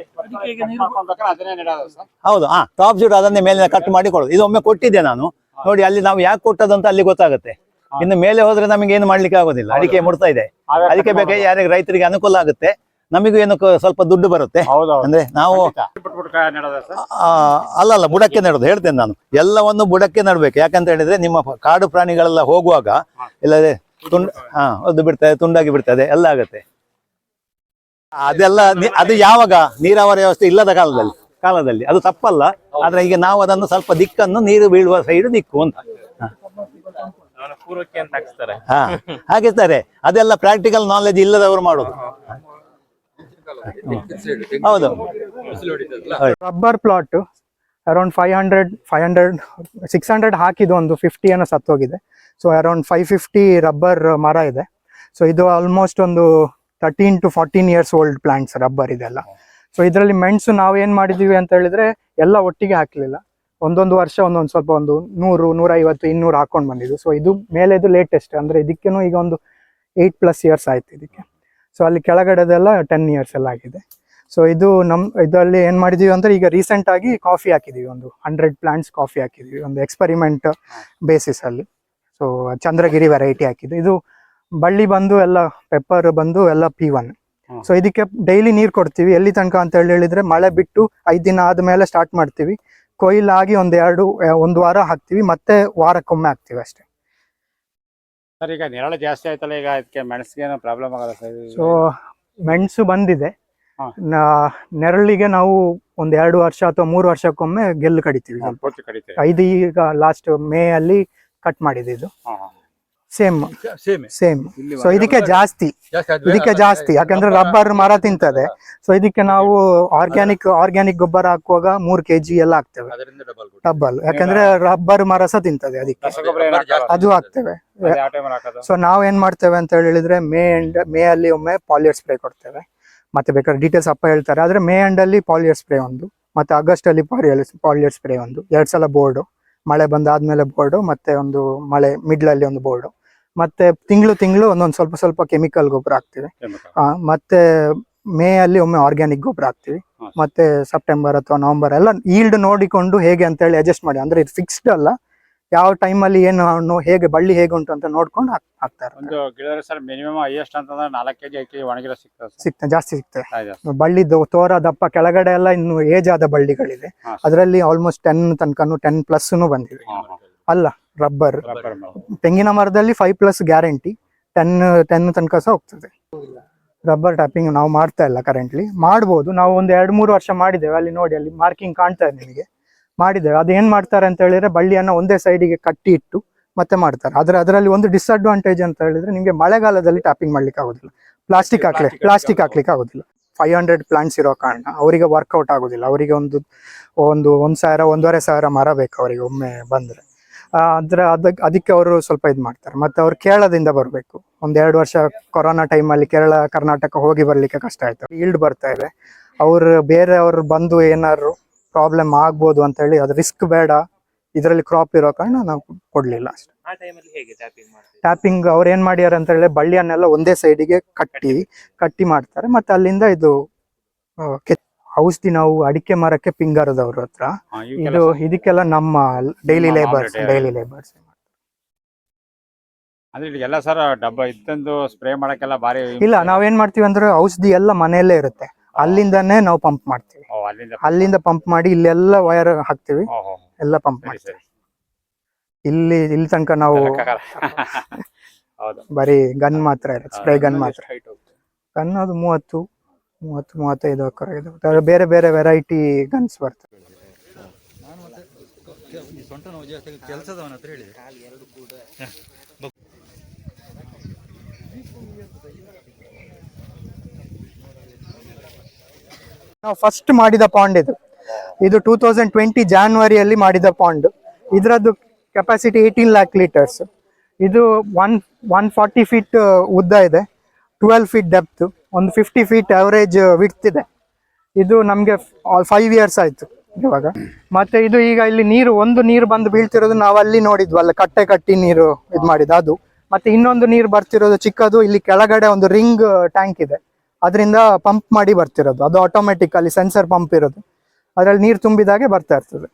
ಹೌದು ಹಾ ಟಾಪ್ ಶೂಟ್ ಅದನ್ನೇ ಮೇಲೆ ಕಟ್ ಮಾಡಿ ಕೊಡೋದು. ಇದು ಒಮ್ಮೆ ಕೊಟ್ಟಿದ್ದೆ ನಾನು. ನೋಡಿ ಅಲ್ಲಿ ನಾವು ಯಾಕೆ ಕೊಟ್ಟದಂತ ಅಂತ ಅಲ್ಲಿ ಗೊತ್ತಾಗುತ್ತೆ. ಇನ್ನು ಮೇಲೆ ಹೋದ್ರೆ ನಮಗೆ ಏನು ಮಾಡ್ಲಿಕ್ಕೆ ಆಗೋದಿಲ್ಲ. ಅಡಿಕೆ ಮುಡ್ತಾ ಇದೆ. ಅದಕ್ಕೆ ಬೇಕಾಗಿ ಯಾರಿಗೆ ರೈತರಿಗೆ ಅನುಕೂಲ ಆಗುತ್ತೆ ನಮಗೂ ಏನು ಸ್ವಲ್ಪ ದುಡ್ಡು ಬರುತ್ತೆ. ಅಂದ್ರೆ ನಾವು ಅಲ್ಲ ಅಲ್ಲ ಬುಡಕ್ಕೆ ನೆಡೋದು. ಹೇಳ್ತೇನೆ ನಾನು. ಎಲ್ಲವನ್ನು ಬುಡಕ್ಕೆ ನೆಡಬೇಕು. ಯಾಕಂತ ಹೇಳಿದ್ರೆ ನಿಮ್ಮ ಕಾಡು ಪ್ರಾಣಿಗಳೆಲ್ಲ ಹೋಗುವಾಗ ಇಲ್ಲದೆ ತುಂಡ್ ಹಾ ಅದು ಬಿಡ್ತದೆ ತುಂಡಾಗಿ ಬಿಡ್ತದೆ ಎಲ್ಲ ಆಗುತ್ತೆ. ಅದೆಲ್ಲ ಅದು ಯಾವಾಗ? ನೀರಾವರಿ ವ್ಯವಸ್ಥೆ ಇಲ್ಲದ ಕಾಲದಲ್ಲಿ ಕಾಲದಲ್ಲಿ. ಅದು ತಪ್ಪಲ್ಲ ಆದ್ರೆ ಈಗ ನಾವು ಅದನ್ನು ಸ್ವಲ್ಪ ದಿಕ್ಕನ್ನು ನೀರು ಬೀಳುವ ಸೈಡ್ ದಿಕ್ಕು ಅಂತ. ಹಾ. ಹಾಗಿರ್ತಾರೆ ಅದೆಲ್ಲ ಪ್ರಾಕ್ಟಿಕಲ್ ನಾಲೆಜ್ ಇಲ್ಲದವರು ಮಾಡೋದು. ಹೌದು. Rubber plot around five hundred five hundred six hundred ಹಾಕಿದ್ದು ಒಂದು ಫಿಫ್ಟಿ ಏನೋ ಸತ್ತೋಗಿದೆ. So around five fifty rubber ಮರ ಇದೆ. ಸೊ ಇದು ಆಲ್ಮೋಸ್ಟ್ ಒಂದು thirteen to fourteen years old plants rubber ಇದೆಲ್ಲ. ಸೊ ಇದರಲ್ಲಿ ಮೆಣಸು ನಾವು ಏನು ಮಾಡಿದ್ದೀವಿ ಅಂತ ಹೇಳಿದ್ರೆ ಎಲ್ಲ ಒಟ್ಟಿಗೆ ಹಾಕಲಿಲ್ಲ. ಒಂದೊಂದು ವರ್ಷ ಒಂದೊಂದು ಸ್ವಲ್ಪ ಒಂದು ನೂರು, ನೂರೈವತ್ತು, ಇನ್ನೂರು ಹಾಕೊಂಡು ಬಂದಿದ್ದು. ಸೊ ಇದು ಮೇಲೆ ಇದು ಲೇಟೆಸ್ಟ್ ಅಂದರೆ ಇದಕ್ಕೇನು ಈಗ ಒಂದು ಏಯ್ಟ್ ಪ್ಲಸ್ ಇಯರ್ಸ್ ಆಯ್ತು ಇದಕ್ಕೆ. ಸೊ ಅಲ್ಲಿ ಕೆಳಗಡೆದೆಲ್ಲ ಟೆನ್ ಇಯರ್ಸ್ ಎಲ್ಲ ಆಗಿದೆ. ಸೊ ಇದು ನಮ್ ಇದರಲ್ಲಿ ಏನ್ ಮಾಡಿದೀವಿ ಅಂದ್ರೆ ಈಗ ರೀಸೆಂಟ್ ಆಗಿ ಕಾಫಿ ಹಾಕಿದೀವಿ ಒಂದು ಹಂಡ್ರೆಡ್ ಪ್ಲಾಂಟ್ಸ್ ಕಾಫಿ ಹಾಕಿದೀವಿ ಒಂದು ಎಕ್ಸ್ಪರಿಮೆಂಟ್ ಬೇಸಿಸ್ ಅಲ್ಲಿ. ಸೊ ಚಂದ್ರಗಿರಿ ವೆರೈಟಿ ಹಾಕಿದ್ದು. ಇದು ಬಳ್ಳಿ ಬಂದು ಎಲ್ಲ ಪೆಪ್ಪರ್ ಬಂದು ಎಲ್ಲ ಪಿ ಒನ್ ಸೊ ಇದಕ್ಕೆ ಡೈಲಿ ನೀರು ಕೊಡ್ತೀವಿ. ಎಲ್ಲಿ ತನಕ ಅಂತ ಹೇಳಿ ಹೇಳಿದ್ರೆ ಮಳೆ ಬಿಟ್ಟು ಐದು ದಿನ ಆದ್ಮೇಲೆ ಸ್ಟಾರ್ಟ್ ಮಾಡ್ತೀವಿ. ಕೊಯ್ಲಾಗಿ ಒಂದ್ ಎರಡು ಆ, ಒಂದು ವಾರ ಹಾಕ್ತಿವಿ. ಮತ್ತೆ ವಾರಕ್ಕೊಮ್ಮೆ ಹಾಕ್ತಿವಿ ಅಷ್ಟೇ. ಸರ್ ಈಗ ನೆರಳು ಜಾಸ್ತಿ ಆಯ್ತಲ್ಲ ಈಗ ಅದಕ್ಕೆ ಮೆಣಸಿಗೆ ಪ್ರಾಬ್ಲಮ್ ಆಗಲ್ಲ ಸರ್? ಸೊ ಮೆಣಸು ಬಂದಿದೆ. ನೆರಳಿಗೆ ನಾವು ಒಂದ್ ಎರಡು ವರ್ಷ ಅಥವಾ ಮೂರು ವರ್ಷಕ್ಕೊಮ್ಮೆ ಗೆಲ್ಲು ಕಡಿತೀವಿ ಐದು ಈಗ ಲಾಸ್ಟ್ ಮೇ ಅಲ್ಲಿ ಕಟ್ ಮಾಡಿದೆ ಇದು. ಸೇಮ್ ಸೇಮ್ ಸೇಮ್ ಸೊ ಇದಕ್ಕೆ ಜಾಸ್ತಿ. ಇದಕ್ಕೆ ಜಾಸ್ತಿ. ಯಾಕಂದ್ರೆ ರಬ್ಬರ್ ಮರ ತಿಂತದೆ. ಸೊ ಇದಕ್ಕೆ ನಾವು ಆರ್ಗ್ಯಾನಿಕ್ ಆರ್ಗ್ಯಾನಿಕ್ ಗೊಬ್ಬರ ಹಾಕುವಾಗ ಮೂರ್ ಕೆಜಿ ಎಲ್ಲ ಹಾಕ್ತೇವೆ. ಅದರಿಂದ ಡಬಲ್ ಡಬ್ಬಲ್ ಯಾಕಂದ್ರೆ ರಬ್ಬರ್ ಮರ ಸಹ ತಿಂತದೆ ಅದಕ್ಕೆ? ಅದು ಹಾಕ್ತೇವೆ. ಸೊ ನಾವ್ ಏನ್ ಮಾಡ್ತೇವೆ ಅಂತ ಹೇಳಿದ್ರೆ ಮೇ ಎಂಡ್ ಮೇ ಅಲ್ಲಿ ಒಮ್ಮೆ ಪಾಲಿಯರ್ ಸ್ಪ್ರೇ ಕೊಡ್ತೇವೆ. ಮತ್ತೆ ಬೇಕಾದ್ರೆ ಡೀಟೇಲ್ಸ್ ಅಪ್ಪ ಹೇಳ್ತಾರೆ. ಆದ್ರೆ ಮೇ ಅಂಡ್ ಅಲ್ಲಿ ಪಾಲಿಯರ್ ಸ್ಪ್ರೇ ಒಂದು ಮತ್ತೆ ಆಗಸ್ಟ್ ಅಲ್ಲಿ ಪಾಲಿಯರ್ ಪಾಲಿಯರ್ ಸ್ಪ್ರೇ ಒಂದು. ಎರಡು ಸಲ ಬೋರ್ಡು ಮಳೆ ಬಂದಾದ್ಮೇಲೆ ಬೋರ್ಡು ಮತ್ತೆ ಒಂದು ಮಳೆ ಮಿಡ್ಲ್ ಅಲ್ಲಿ ಒಂದು ಬೋರ್ಡು. ಮತ್ತೆ ತಿಂಗಳು ತಿಂಗಳು ಒಂದೊಂದು ಸ್ವಲ್ಪ ಸ್ವಲ್ಪ ಕೆಮಿಕಲ್ ಗೊಬ್ಬರ ಹಾಕ್ತಿವಿ. ಮತ್ತೆ ಮೇ ಅಲ್ಲಿ ಒಮ್ಮೆ ಆರ್ಗ್ಯಾನಿಕ್ ಗೊಬ್ಬರ ಹಾಕ್ತಿವಿ. ಮತ್ತೆ ಸೆಪ್ಟೆಂಬರ್ ಅಥವಾ ನವೆಂಬರ್ ಎಲ್ಲ ಈಲ್ಡ್ ನೋಡಿಕೊಂಡು ಹೇಗೆ ಅಂತ ಹೇಳಿ ಅಡ್ಜಸ್ಟ್ ಮಾಡಿ. ಅಂದ್ರೆ ಇದು ಫಿಕ್ಸ್ಡ್ ಅಲ್ಲ. ಯಾವ ಟೈಮ್ ಅಲ್ಲಿ ಏನು ಹೇಗೆ ಬಳ್ಳಿ ಹೇಗೆ ಉಂಟು ಅಂತ ನೋಡ್ಕೊಂಡು ಹಾಕ್- ಹಾಕ್ತಾರೆ ಒಂದು ಸರ್ ಮಿನಿಮಮ್ ಹೈಯೆಸ್ಟ್ ಅಂತಂದ್ರೆ ನಾಲ್ಕು ಕೆಜಿ ಐದು ಕೆಜಿ ಒಣಗಿರೋ ಸಿಗ್ತದೆ ಜಾಸ್ತಿ ಸಿಗ್ತದೆ. ಬಳ್ಳಿ ತೋರ ದಪ್ಪ ಕೆಳಗಡೆ ಎಲ್ಲ ಇನ್ನು ಏಜ್ ಆದ ಬಳ್ಳಿಗಳಿದೆ. ಅದರಲ್ಲಿ ಆಲ್ಮೋಸ್ಟ್ ಟೆನ್ ತನಕನು ಟೆನ್ ಪ್ಲಸ್ನು ಬಂದಿದೆ. ಅಲ್ಲ ರಬ್ಬರ್ ರಬ್ಬರ್ ತೆಂಗಿನ ಮರದಲ್ಲಿ five plus guarantee ten ten ತನಕ ಸಹ ಹೋಗ್ತದೆ. ರಬ್ಬರ್ ಟ್ಯಾಪಿಂಗ್ ನಾವು ಮಾಡ್ತಾ ಇಲ್ಲ ಕರೆಂಟ್ಲಿ ಮಾಡ್ಬೋದು. ನಾವು ಒಂದು ಎರಡು ಮೂರು ವರ್ಷ ಮಾಡಿದ್ದೇವೆ. ಅಲ್ಲಿ ನೋಡಿ ಅಲ್ಲಿ ಮಾರ್ಕಿಂಗ್ ಕಾಣ್ತಾ ಇದೆ ನಿಮಗೆ. ಮಾಡಿದ್ದೇವೆ ಅದು ಏನ್ ಮಾಡ್ತಾರೆ ಅಂತ ಹೇಳಿದ್ರೆ ಬಳ್ಳಿಯನ್ನ ಒಂದೇ ಸೈಡಿಗೆ ಕಟ್ಟಿ ಇಟ್ಟು ಮತ್ತೆ ಮಾಡ್ತಾರೆ. ಆದ್ರೆ ಅದರಲ್ಲಿ ಒಂದು ಡಿಸ್ಅಡ್ವಾಂಟೇಜ್ ಅಂತ ಹೇಳಿದ್ರೆ ನಿಮಗೆ ಮಳೆಗಾಲದಲ್ಲಿ ಟ್ಯಾಪಿಂಗ್ ಮಾಡ್ಲಿಕ್ಕೆ ಆಗೋದಿಲ್ಲ. ಪ್ಲಾಸ್ಟಿಕ್ ಹಾಕ್ಲಿ ಪ್ಲಾಸ್ಟಿಕ್ ಹಾಕ್ಲಿಕ್ಕೆ ಆಗೋದಿಲ್ಲ. ಫೈವ್ ಹಂಡ್ರೆಡ್ ಪ್ಲಾಂಟ್ಸ್ ಇರೋ ಕಾರಣ ಅವರಿಗೆ ವರ್ಕೌಟ್ ಆಗೋದಿಲ್ಲ. ಅವರಿಗೆ ಒಂದು ಒಂದು ಒಂದು ಸಾವಿರ ಒಂದೂವರೆ ಸಾವಿರ ಮರ ಬೇಕು ಅವರಿಗೆ ಒಮ್ಮೆ ಬಂದ್ರೆ. ಅದ್ರ ಅದಕ್ಕೆ ಅದಕ್ಕೆ ಅವರು ಸ್ವಲ್ಪ ಇದು ಮಾಡ್ತಾರೆ. ಮತ್ತೆ ಅವ್ರು ಕೇರಳದಿಂದ ಬರಬೇಕು. ಒಂದೆರಡು ಎರಡು ವರ್ಷ ಕೊರೋನಾ ಟೈಮಲ್ಲಿ ಕೇರಳ ಕರ್ನಾಟಕ ಹೋಗಿ ಬರ್ಲಿಕ್ಕೆ ಕಷ್ಟ ಆಯ್ತು. ಈಲ್ಡ್ ಬರ್ತಾ ಇದೆ. ಅವ್ರು ಬೇರೆ ಅವ್ರು ಬಂದು ಏನಾದ್ರು ಪ್ರಾಬ್ಲಮ್ ಆಗ್ಬೋದು ಅಂತ ಹೇಳಿ ಅದು ರಿಸ್ಕ್ ಬೇಡ. ಇದರಲ್ಲಿ ಕ್ರಾಪ್ ಇರೋ ಕಾರಣ ನಾವು ಕೊಡ್ಲಿಲ್ಲ ಅಷ್ಟೇ. ಆ ಟೈಮಲ್ಲಿ ಹೇಗೆ ಟ್ಯಾಪಿಂಗ್ ಅವ್ರು ಏನ್ ಮಾಡ್ಯಾರ ಅಂತ ಹೇಳಿ ಬಳ್ಳಿಯನ್ನೆಲ್ಲ ಒಂದೇ ಸೈಡಿಗೆ ಕಟ್ಟಿ ಕಟ್ಟಿ ಮಾಡ್ತಾರೆ. ಮತ್ತೆ ಅಲ್ಲಿಂದ ಇದು ಔಷಧಿ ನಾವು ಅಡಿಕೆ ಮರಕ್ಕೆ ಪಿಂಗಾರದವ್ರ ಹತ್ರ. ಇದು ಇದಕ್ಕೆಲ್ಲ ನಮ್ಮ ಡೈಲಿ ಲೇಬರ್ಸ್ ಡೈಲಿ ಲೇಬರ್ಸ್ ಅಂದ್ರೆ ಇಲ್ಲಿ ಎಲ್ಲ ಸರ್ ಡಬ್ಬ ಇತ್ತಂದು ಸ್ಪ್ರೇ ಮಾಡಕ್ಕೆಲ್ಲ ಭಾರಿ ಇಲ್ಲ ನಾವೇನ್ ಮಾಡ್ತೀವಿ ಅಂದ್ರೆ ಔಷಧಿ ಎಲ್ಲ ಮನೆಯಲ್ಲೇ ಇರುತ್ತೆ. ಅಲ್ಲಿಂದಾನೇ ನಾವು ಪಂಪ್ ಮಾಡ್ತೀವಿ. ಓ, ಅಲ್ಲಿಂದ ಅಲ್ಲಿಂದ ಪಂಪ್ ಮಾಡಿ ಇಲ್ಲೆಲ್ಲ ವೈರ್ ಹಾಕ್ತಿವಿ. ಓ, ಓ, ಎಲ್ಲ ಪಂಪ್ ಸರಿ ಮಾಡ್ತೀವಿ. ಸರಿ ಇಲ್ಲಿ ಇಲ್ಲಿ ತನಕ ನಾವು. ಹೌದು. ಬರೀ ಗನ್ ಮಾತ್ರ ಇರುತ್ತೆ ಸ್ಪ್ರೇ ಗನ್ ಮಾತ್ರ. ಹೈಟ್ ಹೋಗ್ತದೆ. ಗನ್ ಅದು ಮೂವತ್ತು ಮೂವತ್ತು ಮೂವತ್ತೈದು ಅಕ್ಕರ ಇದು. ಬೇರೆ ಬೇರೆ ವೆರೈಟಿ ಗನ್ಸ್ ಬರ್ತವೆ ಕೆಲಸದವನ ಹತ್ರ ಹೇಳಿದೆ. ನಾವು ಫಸ್ಟ್ ಮಾಡಿದ ಪಾಂಡ್ ಇದು. ಇದು ಟೂ ತೌಸಂಡ್ ಟ್ವೆಂಟಿ ಜಾನ್ವರಿಯಲ್ಲಿ ಮಾಡಿದ ಪಾಂಡ್ ಇದರದ್ದು ಕೆಪಾಸಿಟಿ ಏಯ್ಟೀನ್ ಲ್ಯಾಕ್ ಲೀಟರ್ಸ್ ಇದು ಒನ್ ಒನ್ ಫಾರ್ಟಿ ಫೀಟ್ ಉದ್ದ ಇದೆ. ಟ್ವೆಲ್ ಫೀಟ್ ಡೆಪ್ತ್ ಒಂದು ಫಿಫ್ಟಿ ಫೀಟ್ ಅವರೇಜ್ ವಿಡ್ತ್ ಇದೆ. ಇದು ನಮಗೆ ಫೈವ್ ಇಯರ್ಸ್ ಆಯ್ತು ಇವಾಗ. ಮತ್ತೆ ಇದು ಈಗ ಇಲ್ಲಿ ನೀರು, ಒಂದು ನೀರು ಬಂದು ಬೀಳ್ತಿರೋದು ನಾವು ಅಲ್ಲಿ ನೋಡಿದ್ವಲ್ಲ, ಕಟ್ಟೆ ಕಟ್ಟಿ ನೀರು ಇದು ಮಾಡಿದ್ದು ಅದು. ಮತ್ತೆ ಇನ್ನೊಂದು ನೀರು ಬರ್ತಿರೋದು ಚಿಕ್ಕದು, ಇಲ್ಲಿ ಕೆಳಗಡೆ ಒಂದು ರಿಂಗ್ ಟ್ಯಾಂಕ್ ಇದೆ. ಅದರಿಂದ ಪಂಪ್ ಮಾಡಿ ಬರ್ತಿರೋದು. ಅದು ಆಟೋಮೆಟಿಕ್ ಅಲ್ಲಿ ಸೆನ್ಸರ್ ಪಂಪ್ ಇರೋದು. ಅದರಲ್ಲಿ ನೀರು ತುಂಬಿದಾಗೆ ಬರ್ತಾ ಇರ್ತದೆ.